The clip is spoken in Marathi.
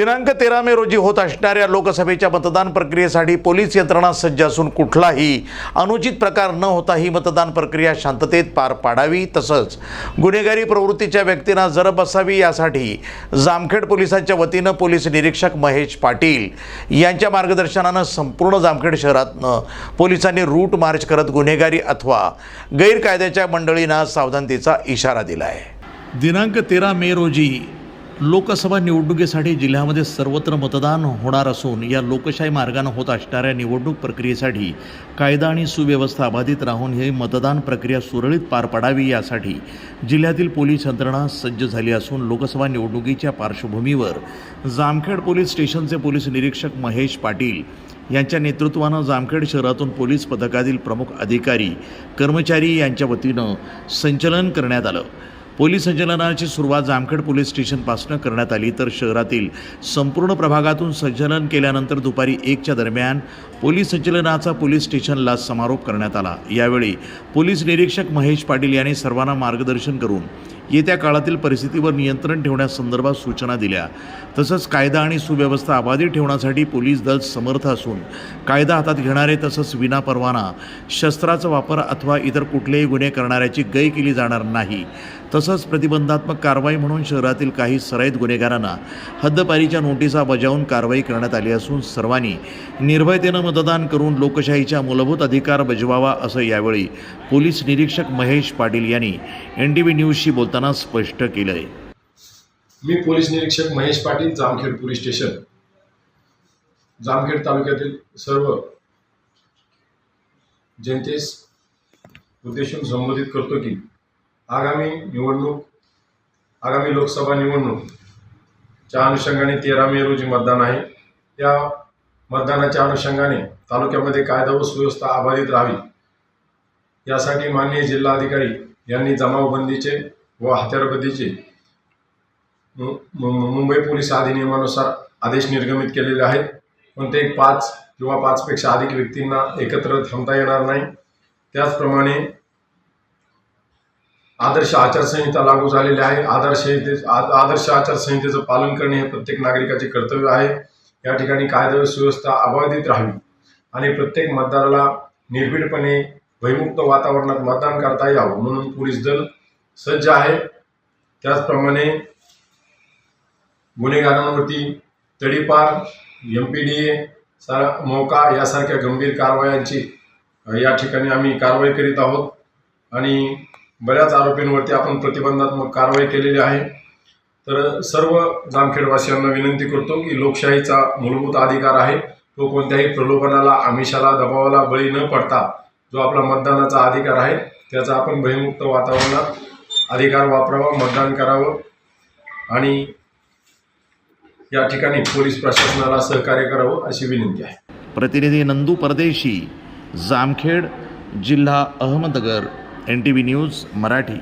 दिनांक तेरा मे रोजी होत असणाऱ्या लोकसभेच्या मतदान प्रक्रियेसाठी पोलीस यंत्रणा सज्ज असून कुठलाही अनुचित प्रकार न होता ही मतदान प्रक्रिया शांततेत पार पाडावी. तसंच गुन्हेगारी प्रवृत्तीच्या व्यक्तींना जरब असावी यासाठी जामखेड पोलिसांच्या वतीनं पोलीस निरीक्षक महेश पाटील यांच्या मार्गदर्शनानं संपूर्ण जामखेड शहरातनं पोलिसांनी रूट मार्च करत गुन्हेगारी अथवा गैरकायद्याच्या मंडळींना सावधानतेचा इशारा दिला आहे दिनांक तेरा मे रोजी लोकसभा निवडणुकीसाठी जिल्ह्यामध्ये सर्वत्र मतदान होणार असून या लोकशाही मार्गानं होत असणाऱ्या निवडणूक प्रक्रियेसाठी कायदा आणि सुव्यवस्था अबाधित राहून ही मतदान प्रक्रिया सुरळीत पार पडावी यासाठी जिल्ह्यातील पोलीस यंत्रणा सज्ज झाली असून लोकसभा निवडणुकीच्या पार्श्वभूमीवर जामखेड पोलीस स्टेशनचे पोलीस निरीक्षक महेश पाटील यांच्या नेतृत्वानं जामखेड शहरातून पोलीस पथकातील प्रमुख अधिकारी कर्मचारी यांच्या वतीनं संचलन करण्यात आलं. पोलीस संचलनाची सुरुवात जामखेड पोलीस स्टेशनपासून करण्यात आली. तर शहरातील संपूर्ण प्रभागातून संचलन केल्यानंतर दुपारी एकच्या दरम्यान पोलीस संचलनाचा पोलीस स्टेशनला समारोप करण्यात आला. यावेळी पोलीस निरीक्षक महेश पाटील यांनी सर्वांना मार्गदर्शन करून येत्या काळातील परिस्थितीवर नियंत्रण ठेवण्यासंदर्भात सूचना दिल्या. तसंच कायदा आणि सुव्यवस्था अबाधित ठेवण्यासाठी पोलीस दल समर्थ असून कायदा हातात घेणारे तसंच विनापरवाना शस्त्राचा वापर अथवा इतर कुठलेही गुन्हे करणाऱ्याची गय केली जाणार नाही. तसंच प्रतिबंधात्मक कारवाई म्हणून शहरातील काही सराईत गुन्हेगारांना हद्दपारीच्या नोटिसा बजावून कारवाई करण्यात आली असून सर्वांनी निर्भयतेनं मतदान करून लोकशाहीच्या मूलभूत अधिकार बजवावा असं यावेळी पोलीस निरीक्षक महेश पाटील यांनी एन टी व्ही न्यूजशी बोलताना स्पष्ट केलं आहे मी पोलीस निरीक्षक महेश पाटील जामखेड पोलीस स्टेशन. जामखेड तालुक्यातील सर्व जनतेस उद्देशून संबोधित करतो की आगामी निवडणूक आगामी लोकसभा निवडणूक च्या अनुषंगाने तेरा मे रोजी मतदान आहे. या मतदानाच्या अनुषंगाने तालुक्यामध्ये कायदा व सुव्यवस्था अबाधित राहावी. यासाठी माननीय जिल्हाधिकारी यांनी जमावबंदीचे व हत्यारबंदीचे मुंबई पोलीस अधिनियमानुसार आदेश निर्गमित केलेले आहेत. ते पाच किंवा पाचपेक्षा अधिक व्यक्तींना एकत्र थांबता येणार नाही. त्याचप्रमाणे आदर्श आचारसंहिता लागू झालेली आहे. आदर्शसंहिते आदर्श आचारसंहितेचं पालन करणे हे प्रत्येक नागरिकाचे कर्तव्य आहे. या ठिकाणी कायदा सुव्यवस्था अबाधित राहावी. आणि प्रत्येक मतदाराला निर्भीडपणे भयमुक्त वातावरणात मतदान करता यावं म्हणून पोलीस दल सज्ज आहे. त्याचप्रमाणे गुन्हेगारांवरती तडीपार एम पी डी ए सारा मोका यासारख्या गंभीर कारवायांची या ठिकाणी आम्ही कारवाई करीत आहोत. आणि बऱ्याच आरोपींवरती आपण प्रतिबंधात्मक कारवाई केलेली आहे. तर सर्व जामखेडवासियांना विनंती करतो की लोकशाहीचा मूलभूत अधिकार आहे. तो कोणत्याही प्रलोभनाला आमिषाला दबावाला बळी न पडता जो आपला मतदानाचा अधिकार आहे त्याचा आपण भयमुक्त वातावरणात अधिकार वापरावा मतदान करावं आणि या ठिकाणी पोलीस प्रशासनाला सहकार्य करावं अशी विनंती आहे. प्रतिनिधी नंदू परदेशी जामखेड जिल्हा Ahmednagar N T V news Marathi.